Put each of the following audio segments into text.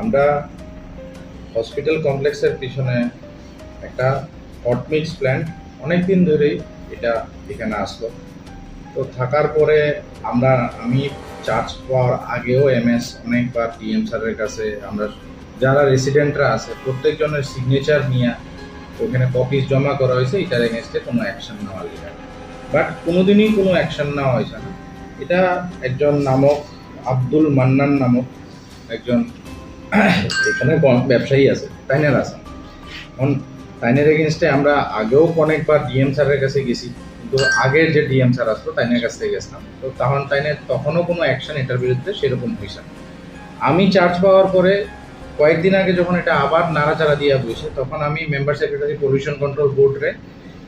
আমরা হসপিটাল কমপ্লেক্সের পিছনে একটা হটমিক্স প্ল্যান্ট অনেক দিন ধরেই এটা এখানে আসলো। তো থাকার পরে আমরা, আমি চার্জ পাওয়ার আগেও এমএস অনেকবার ডিএম স্যারের কাছে, আমরা যারা রেসিডেন্টরা আছে, প্রত্যেকজনের সিগনেচার নিয়ে ওখানে কপিস জমা করা হয়েছে, এটার এগেনস্টে কোনো অ্যাকশন নেওয়া লিখা বাট কোনোদিনই কোনো অ্যাকশন নেওয়া হয়েছে না। এটা একজন নামক আব্দুল মান্নান নামক একজন এখানে ব্যবসায়ী আছে তাইনের আছে। এখন তাইনের এগেনস্টে আমরা আগেও অনেকবার ডিএম স্যারের কাছে গেছি, কিন্তু আগের যে ডিএম স্যার আসতো তাইনের কাছ থেকে গেছিলাম। তো তখন তাইনের তখনও কোনো অ্যাকশন এটার বিরুদ্ধে সেরকম হয়েছে আমি চার্জ পাওয়ার পরে কয়েকদিন আগে যখন এটা আবার নাড়াচাড়া দিয়ে বসে তখন আমি মেম্বার সেক্রেটারি পলিউশন কন্ট্রোল বোর্ডরে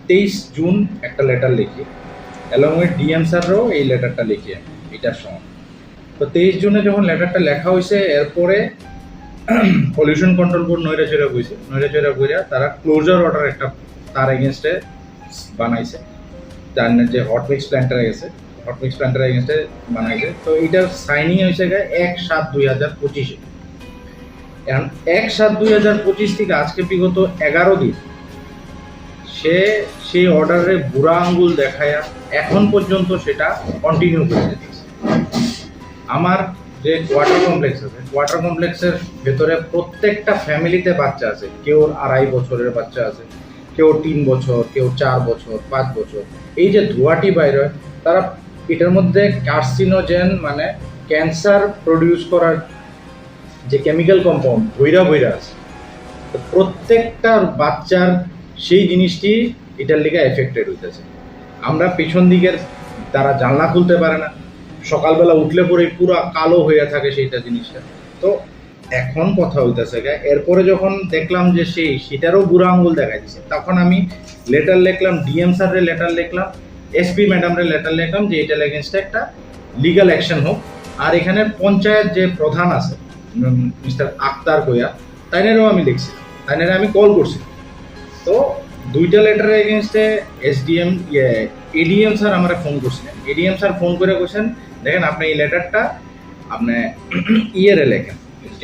তেইশ জুন একটা লেটার লিখি অ্যালং উইথ ডিএম স্যারও এই লেটারটা লিখি আমি, এটার সময়। তো তেইশ জুনে যখন লেটারটা লেখা হয়েছে এরপরে পলিউশন কন্ট্রোল বোর্ড নৈরা চৈরা বইছে। নৈরা চৈরা বইরা তারা ক্লোজার অর্ডার একটা তার এগেনস্টে বানাইছে। তার যে হট মিক্স প্ল্যান্টার গেছে হট মিক্স প্ল্যান্টার এগেনস্টে বানাইছে। তো এটার সাইনিং হয়েছে গিয়ে এক সাত দুই হাজার পঁচিশে। এখন এক সাত দুই হাজার পঁচিশ থেকে আজকে বিগত এগারো দিন সে সেই অর্ডারে বুড়া আঙ্গুল দেখায়া এখন পর্যন্ত সেটা কন্টিনিউ করে আমার যে কোয়ার্টার কমপ্লেক্স আছে কোয়ার্টার কমপ্লেক্সের ভেতরে প্রত্যেকটা ফ্যামিলিতে বাচ্চা আছে। কেউ আড়াই বছরের বাচ্চা আছে কেউ তিন বছর কেউ চার বছর পাঁচ বছর। এই যে ধোঁয়াটি বাইরে হয়, তারা এটার মধ্যে কার্সিনোজেন মানে ক্যান্সার প্রডিউস করার যে কেমিক্যাল কম্পাউন্ড ভৈরা ভৈরা আছে। তো প্রত্যেকটা বাচ্চার সেই জিনিসটি এটার লিগে এফেক্টেড হইতেছে। আমরা পিছন দিকের তারা জানলা খুলতে পারে না। সকালবেলা উঠলে পরে পুরো কালো হয়ে থাকে সেইটা জিনিসটা। তো এখন কথা হইতেছে গা, এরপরে যখন দেখলাম যে সেই, সেটারও বুড়া আঙ্গুল দেখা দিছে, তখন আমি লেটার লিখলাম ডিএম স্যারের লেটার লিখলাম এসপি ম্যাডামের লেটার লিখলাম যে এটার এগেনস্টে একটা লিগাল অ্যাকশন হোক। আর এখানে পঞ্চায়েত যে প্রধান আছে মিস্টার আক্তার কোয়া তাইনেরও আমি লিখছিলাম তাইনেরে আমি কল করছি। তো দুইটা লেটারের এগেনস্টে এসডিএম এডিএম স্যার আমার ফোন করছিলেন এডিএম স্যার ফোন করে বলছেন, দেখেন, আপনি এই লেটারটা আপনি ইয়েরে লেখেন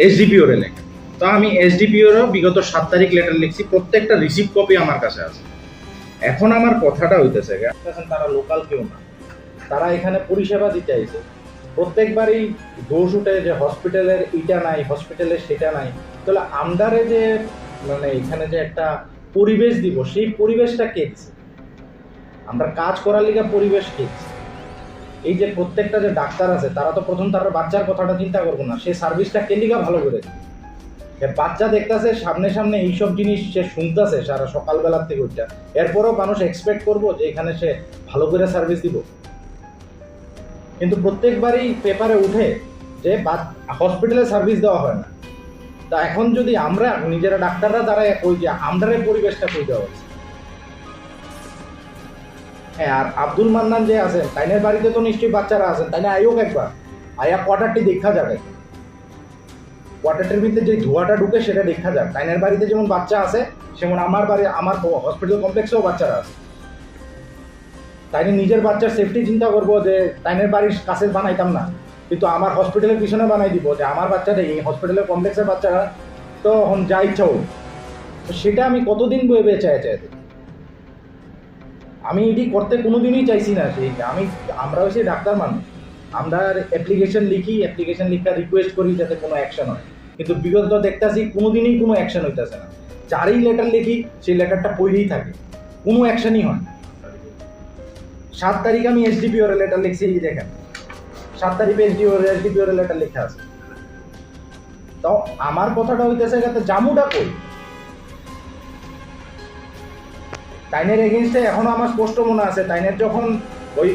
এসডিপিওরে লেখেন। তো আমি এসডিপিওরও বিগত সাত তারিখ লেটার লিখছি, প্রত্যেকটা রিসিভ কপি আমার কাছে আছে। এখন আমার কথাটা হইতেছে তারা লোকাল কেউ না। তারা এখানে পরিষেবা দিতে আইছে। প্রত্যেকবারই দোষ উঠে যে হসপিটালের এটা নাই হসপিটালের সেটা নাই। তাহলে আমদারে যে মানে এখানে যে একটা পরিবেশ দিব, সেই পরিবেশটা কে দিছে? আমরা কাজ করার লিগে পরিবেশ কে এই যে প্রত্যেকটা যে ডাক্তার আছে, তারা তো প্রথম তার বাচ্চার কথাটা চিন্তা করব না। সেই সার্ভিসটা কে লিগা ভালো করে? বাচ্চা দেখতাছে, সামনে সামনে এইসব জিনিস সে শুনতেছে সারা সকালবেলার থেকে ওইটা এরপরও মানুষ এক্সপেক্ট করব যে এখানে সে ভালো করে সার্ভিস দিব। কিন্তু প্রত্যেকবারই পেপারে উঠে যে হসপিটালে সার্ভিস দেওয়া হয় না। তা এখন যদি আমরা নিজেরা ডাক্তাররা দাঁড়ায় কই যে আমরার পরিবেশটা কই দেওয়া হচ্ছে হ্যাঁ আর আব্দুল মান্নান যে আছেন, তাইনের বাড়িতে তো নিশ্চয়ই বাচ্চারা আছেন তাই না আয়োগ একবার। আয়া কোয়ার্টারটি দেখা যাবে। কোয়ার্টারটির ভিতরে যে ধোঁয়াটা ঢুকে সেটা দেখা যাক। তাইনের বাড়িতে যেমন বাচ্চা আছে, সেমন আমার বাড়ি, আমার হসপিটাল কমপ্লেক্সেও বাচ্চারা আছে। তাইনে নিজের বাচ্চার সেফটি চিন্তা করব যে, তাইনের বাড়ির কাছে বানাইতাম না। কিন্তু আমার হসপিটালের পিছনে বানাই দিব যে, আমার বাচ্চাটা এই হসপিটালের কমপ্লেক্সের বাচ্চারা তো এখন যা ইচ্ছা হোক। সেটা আমি কতদিন বয়ে চাই চাই আমি এটি করতে কোনোদিনই চাইছি না সেই আমি, আমরাও সেই ডাক্তার মানুষ। আমরা অ্যাপ্লিকেশন লিখি অ্যাপ্লিকেশন লিখা রিকোয়েস্ট করি যাতে কোনো অ্যাকশন হয়। কিন্তু বিগত দেখতেছি কোনোদিনই কোনো অ্যাকশন হইতেছে না। চারই লেটার লিখি, সেই লেটারটা পড়েই থাকে। কোনো অ্যাকশনই হয় না। সাত তারিখ আমি এসডিপিওর লেটার লিখছি, এই দেখেন। সাত তারিখে এসডিওর এসডিপিওর লেটার লেখা আছে। তো আমার কথাটা হইতেছে যাতে জামুটা কই টাইনের এগেনস্টে এখনও আমার স্পষ্ট মনে আছে। টাইনের যখন ওই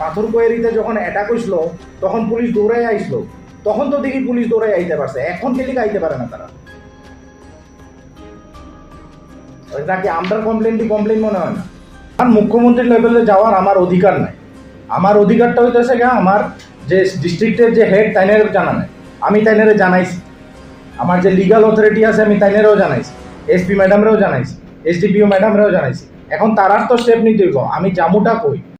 পাথর কোয়েরিতে যখন অ্যাটাক হয়েছিল তখন পুলিশ দৌড়াই আইসলো। তখন তো দেখি পুলিশ দৌড়াই আইতে পারছে। এখন কেলিকে আইতে পারে না তারা। এটা কি আমরার কমপ্লেনটি কমপ্লেন মনে হয় না? আর মুখ্যমন্ত্রী লেভেলে যাওয়ার আমার অধিকার নাই। আমার অধিকারটা হইতেছে গা আমার যে ডিস্ট্রিক্টের যে হেড তাইনের জানা নাই। আমি তাইনেরে জানাইছি। আমার যে লিগাল অথরিটি আছে, আমি তাইনেরও জানাইছি। এসপি ম্যাডামরেও জানাইছি। এসডিপিও ম্যাডামরাও জানাইছি। এখন তারার তো স্টেপ নিতে হইব। আমি জামুটা কই?